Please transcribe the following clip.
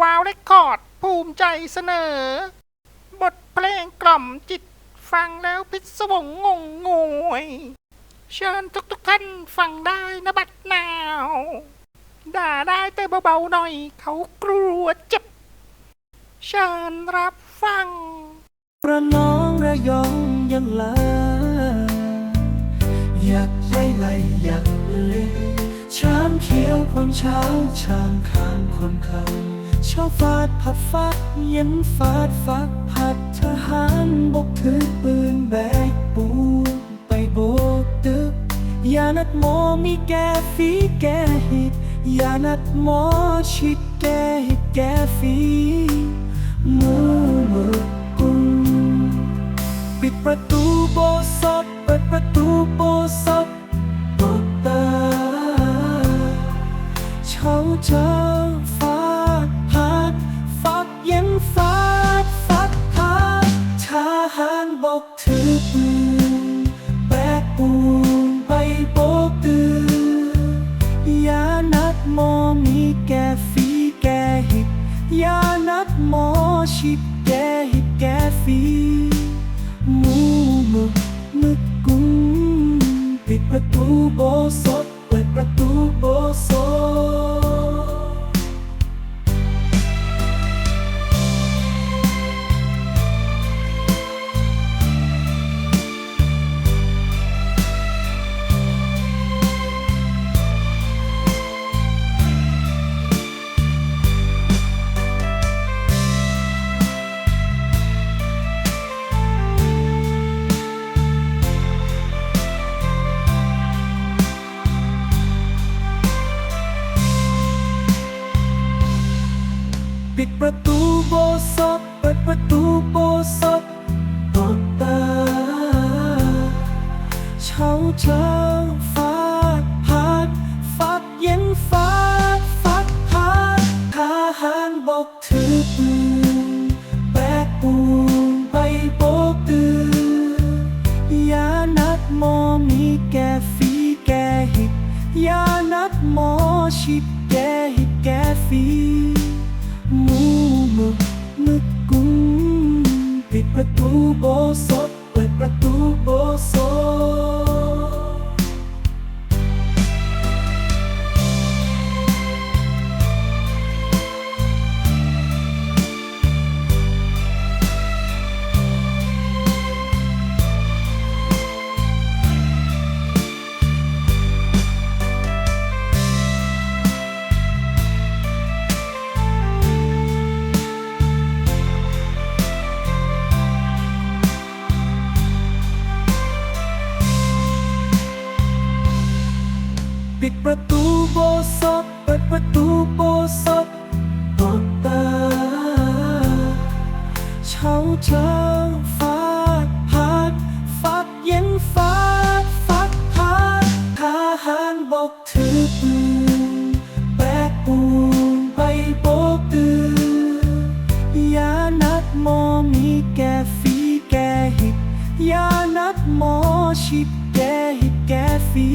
วาวเลคคอร์ด ภูมิใจเสนอ บทเพลงกล่อมจิตฟังแล้วพิศวงงงงวย เชิญทุกทุกท่านฟังได้นะบัดนาว ด่าได้แต่เบาๆหน่อยเขากลัวเจ็บ เชิญรับฟังระนองระยองยังลาอยากไปไหลอยากเลยชามเขียวคนเช้าชามคางคนเขา ชอบฟาดผัดฟัดเย็นฟาดฟักผัดทหารบกถือปืนแบกปูนไปโบกตึกอย่านัดหมอมีแกฝีแกหิดอย่านัดหมอชิดแกหิดแกฝีมือมือกุมปิดประตูโบสถเปิดประตูโบสถตบตาเช้าเช้า หางบกถือปืนแบกปูนไปโบกตืออย่านัดหมอมีแกฟีแกหิบอย่านัดหมอชิบแกหิบแกฟี ดประตูโบสถเปิดประตูโบสถตบตาเช้าเช้าฟ้าพัดฟักเย็นฟ้าฟักพัดทหารบกถือปืนแบกปูนไปโบกตืออย่านัดหมอมีแก่ฝีแก่หิดอย่านัดหมอชิดแก่หิดแก่ฝี มูหมึกมึกกุ้งปิดประตูโบสถเปิดประตูโบสถ ปิดประตูโบสถเปิดประตูโบสถตบตาเช้าเช้าฟ้าพัดฟักเย็นฟ้าฟักพัดทหารบกถือปืนแบกปูนไปโบกตือยานัดหมอมีแก่ฝีแก่หิดยานัดหมอชิดแก่หิดแก่ฝี